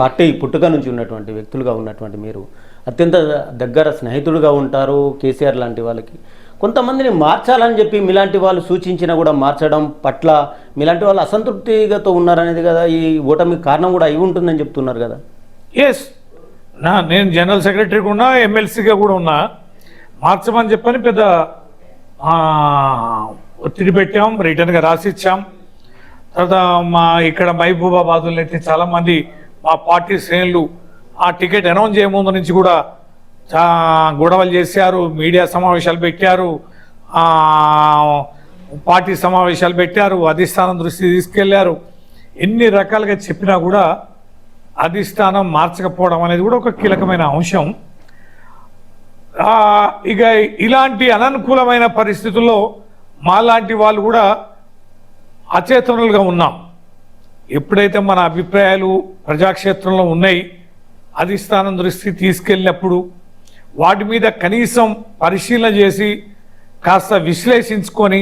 Party పుట్టుక నుంచి ఉన్నటువంటి వ్యక్తులుగా ఉన్నటువంటి మీరు అత్యంత దగ్గర స్నేహితుడుగా ఉంటారు కేసీఆర్ లాంటి వాళ్ళకి. కొంతమందిని మార్చాలని చెప్పి మీలాంటి వాళ్ళు సూచించినా కూడా మార్చడం పట్ల మీలాంటి వాళ్ళు అసంతృప్తిగాతో ఉన్నారనేది కదా ఈ ఓటమి కారణం కూడా అయి ఉంటుందని చెప్తున్నారు కదా. ఎస్ నా నేను జనరల్ సెక్రటరీ కూడా ఎమ్మెల్సీగా కూడా ఉన్నా. మార్చమని చెప్పని పెద్ద ఒత్తిడి పెట్టాం రిటర్న్గా రాసిచ్చాం. తర్వాత మా ఇక్కడ మహబూబాబాదులు అయితే చాలామంది మా పార్టీ శ్రేణులు ఆ టికెట్ అనౌన్స్ చేయముందు నుంచి కూడా గొడవలు చేశారు మీడియా సమావేశాలు పెట్టారు పార్టీ సమావేశాలు పెట్టారు అధిష్టానం దృష్టి తీసుకెళ్ళారు. ఎన్ని రకాలుగా చెప్పినా కూడా అధిష్టానం మార్చకపోవడం అనేది కూడా ఒక కీలకమైన అంశం. ఇక ఇలాంటి అననుకూలమైన పరిస్థితుల్లో మాలాంటి వాళ్ళు కూడా అచేతనులుగా ఉన్నాం. ఎప్పుడైతే మన అభిప్రాయాలు ప్రజాక్షేత్రంలో ఉన్నాయి అధిష్టానం దృష్టి తీసుకెళ్ళినప్పుడు వాటి మీద కనీసం పరిశీలన చేసి కాస్త విశ్లేషించుకొని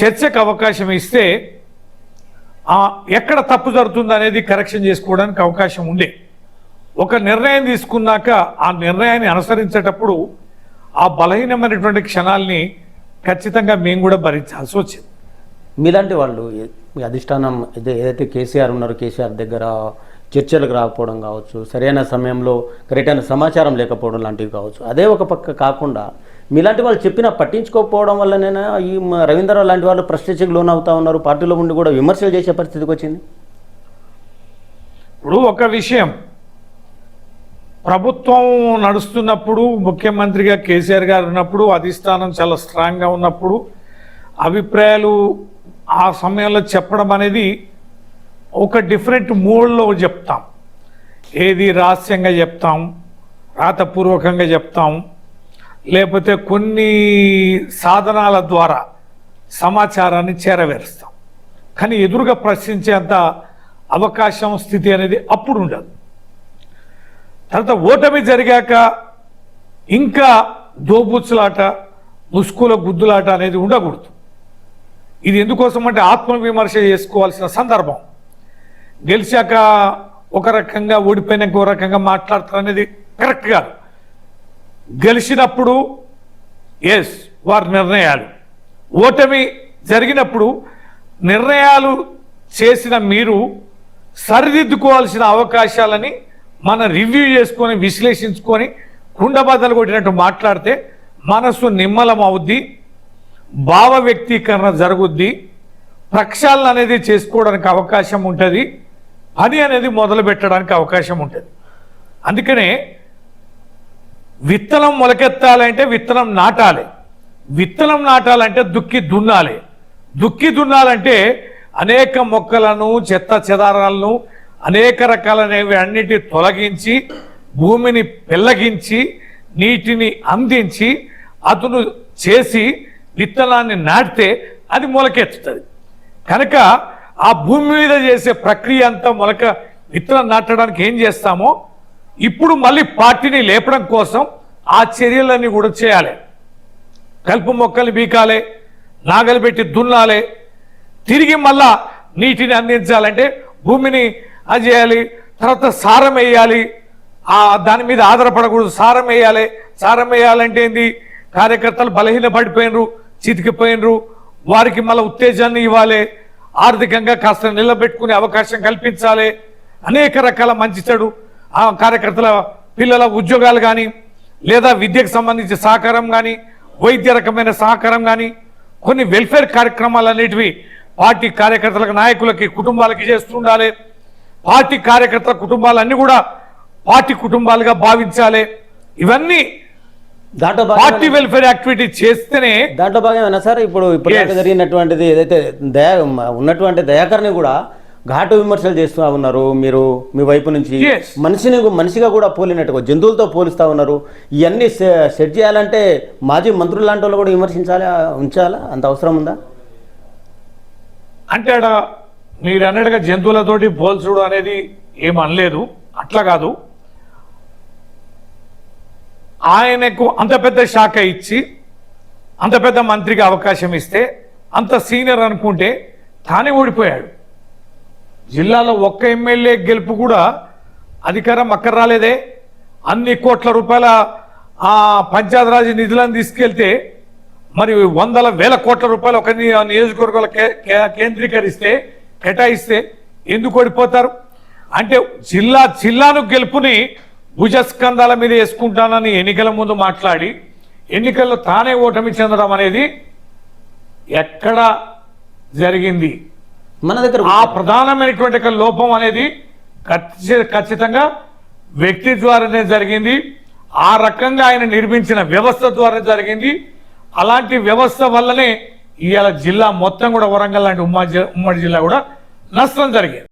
చర్చకు అవకాశం ఇస్తే ఎక్కడ తప్పు జరుగుతుంది అనేది కరెక్షన్ చేసుకోవడానికి అవకాశం ఉండే. ఒక నిర్ణయం తీసుకున్నాక ఆ నిర్ణయాన్ని అనుసరించేటప్పుడు ఆ బలహీనమైనటువంటి క్షణాల్ని ఖచ్చితంగా మేము కూడా భరించాల్సి వచ్చింది. మీలాంటి వాళ్ళు మీ అధిష్టానం ఇదే ఏదైతే కేసీఆర్ ఉన్నారో కేసీఆర్ దగ్గర చర్చలకు రాకపోవడం కావచ్చు సరైన సమయంలో కరెక్ట్ అయిన సమాచారం లేకపోవడం లాంటివి కావచ్చు. అదే ఒక పక్క కాకుండా మీలాంటి వాళ్ళు చెప్పినా పట్టించుకోకపోవడం వల్లనైనా ఈ రవీంద్రరావు లాంటి వాళ్ళు ప్రశ్నించకు లోన్ అవుతా ఉన్నారు? పార్టీలో ఉండి కూడా విమర్శలు చేసే పరిస్థితికి వచ్చింది? ఇప్పుడు ఒక విషయం. ప్రభుత్వం నడుస్తున్నప్పుడు ముఖ్యమంత్రిగా కేసీఆర్ గారు ఉన్నప్పుడు అధిష్టానం చాలా స్ట్రాంగ్గా ఉన్నప్పుడు అభిప్రాయాలు ఆ సమయంలో చెప్పడం అనేది ఒక డిఫరెంట్ మూడ్లో చెప్తాం. ఏది రహస్యంగా చెప్తాం రాతపూర్వకంగా చెప్తాం లేకపోతే కొన్ని సాధనాల ద్వారా సమాచారాన్ని చేరవేరుస్తాం. కానీ ఎదురుగా ప్రశ్నించేంత అవకాశం స్థితి అనేది అప్పుడు ఉండదు. తర్వాత ఓటమి జరిగాక ఇంకా దోబుచ్చులాట ముసుగుల గుద్దులాట అనేది ఉండకూడదు. ఇది ఎందుకోసం అంటే ఆత్మవిమర్శ చేసుకోవాల్సిన సందర్భం. గెలిచాక ఒక రకంగా ఓడిపోయినాక ఒక రకంగా మాట్లాడతారు అనేది కరెక్ట్ కాదు. గెలిచినప్పుడు ఎస్ వారి నిర్ణయాలు. ఓటమి జరిగినప్పుడు నిర్ణయాలు చేసిన మీరు సరిదిద్దుకోవాల్సిన అవకాశాలని మన రివ్యూ చేసుకొని విశ్లేషించుకొని కుండబద్దలు కొట్టినట్టు మాట్లాడితే మనసు నిమ్మలం అవుద్ది భావ వ్యక్తీకరణ జరుగుద్ది. ప్రక్షాళన అనేది చేసుకోవడానికి అవకాశం ఉంటుంది. పని అనేది మొదలు పెట్టడానికి అవకాశం ఉంటుంది. అందుకనే విత్తనం మొలకెత్తాలంటే విత్తనం నాటాలి. విత్తనం నాటాలంటే దుక్కి దున్నాలి. దుక్కి దున్నాలంటే అనేక మొక్కలను చెత్త చెదారాలను అనేక రకాలనేవి అన్నిటి తొలగించి భూమిని పెళ్ళగించి నీటిని అందించి అతను చేసి విత్తనాన్ని నాటితే అది మొలకెత్తుతుంది. కనుక ఆ భూమి మీద చేసే ప్రక్రియ అంతా మొలక విత్తనం నాటడానికి ఏం చేస్తామో ఇప్పుడు మళ్ళీ పార్టీని లేపడం కోసం ఆ చర్యలన్నీ కూడా చేయాలి. కలుపు మొక్కల్ని బీకాలి నాగలు పెట్టి దున్నాలి తిరిగి మళ్ళా నీటిని అందించాలంటే భూమిని అది చేయాలి తర్వాత సారం వేయాలి. ఆ దాని మీద ఆధారపడకూడదు. సారం వేయాలి సారం వేయాలంటే ఏంది? కార్యకర్తలు బలహీన పడిపోయినరు చితికిపోయినరు. వారికి మళ్ళీ ఉత్తేజాన్ని ఇవ్వాలి. ఆర్థికంగా కాస్త నిలబెట్టుకునే అవకాశం కల్పించాలి. అనేక రకాల మంచి చెడు ఆ కార్యకర్తల పిల్లల ఉద్యోగాలు కానీ లేదా విద్యకు సంబంధించి సహకారం కానీ వైద్య రకమైన సహకారం కానీ కొన్ని వెల్ఫేర్ కార్యక్రమాలు అనేటివి పార్టీ కార్యకర్తలకు నాయకులకి కుటుంబాలకి చేస్తుండాలి పార్టీ కార్యకర్తల కుటుంబాలన్నీ కూడా పార్టీ కుటుంబాలుగా భావించాలి. ఇవన్నీ దాంట్లో పార్టీ వెల్ఫేర్ యాక్టివిటీ చేస్తేనే దాంట్లో భాగమేనా సార్ ఇప్పుడు ఇప్పుడు. జరిగినటువంటిది ఏదైతే దయా ఉన్నటువంటి దయాకర్ని కూడా ఘాటు విమర్శలు చేస్తూ ఉన్నారు. మీరు మీ వైపు నుంచి. మనిషిని మనిషిగా కూడా పోలినట్టుగా జంతువులతో పోలిస్తా ఉన్నారు. ఇవన్నీ సెట్ చేయాలంటే మాజీ మంత్రులు లాంటి వాళ్ళు కూడా విమర్శించాలా ఉంచాలా? అంత అవసరం ఉందా? అంటే మీరు అన్నట్టుగా జంతువులతోటి పోల్చుడు అనేది ఏం అనలేదు. అట్లా కాదు. ఆయనకు అంత పెద్ద శాఖ ఇచ్చి అంత పెద్ద మంత్రికి అవకాశం ఇస్తే అంత సీనియర్ అనుకుంటే తానే ఓడిపోయాడు. జిల్లాలో ఒక్క ఎమ్మెల్యే గెలుపు కూడా అధికారం అక్కడ రాలేదే. అన్ని కోట్ల రూపాయల పంచాయతీరాజ్ నిధులను తీసుకెళ్తే మరి వందల వేల కోట్ల రూపాయలు ఒక ని- నియోజకవర్గాల కేంద్రీకరిస్తే కేటాయిస్తే ఎందుకు ఓడిపోతారు? అంటే జిల్లా జిల్లాను గెలుపుని భుజస్కంధాల మీద వేసుకుంటానని ఎన్నికల ముందు మాట్లాడి ఎన్నికల్లో తానే ఓటమి చెందడం అనేది ఎక్కడ జరిగింది. మన దగ్గర ఆ ప్రధానమైనటువంటి లోపం అనేది ఖచ్చి- ఖచ్చితంగా వ్యక్తి ద్వారానే జరిగింది. ఆ రకంగా ఆయన నిర్మించిన వ్యవస్థ ద్వారా జరిగింది. అలాంటి వ్యవస్థ వల్లనే ఇవాళ జిల్లా మొత్తం కూడా వరంగల్ లాంటి ఉమ్మడి ఉమ్మడి జిల్లా కూడా నష్టం జరిగింది.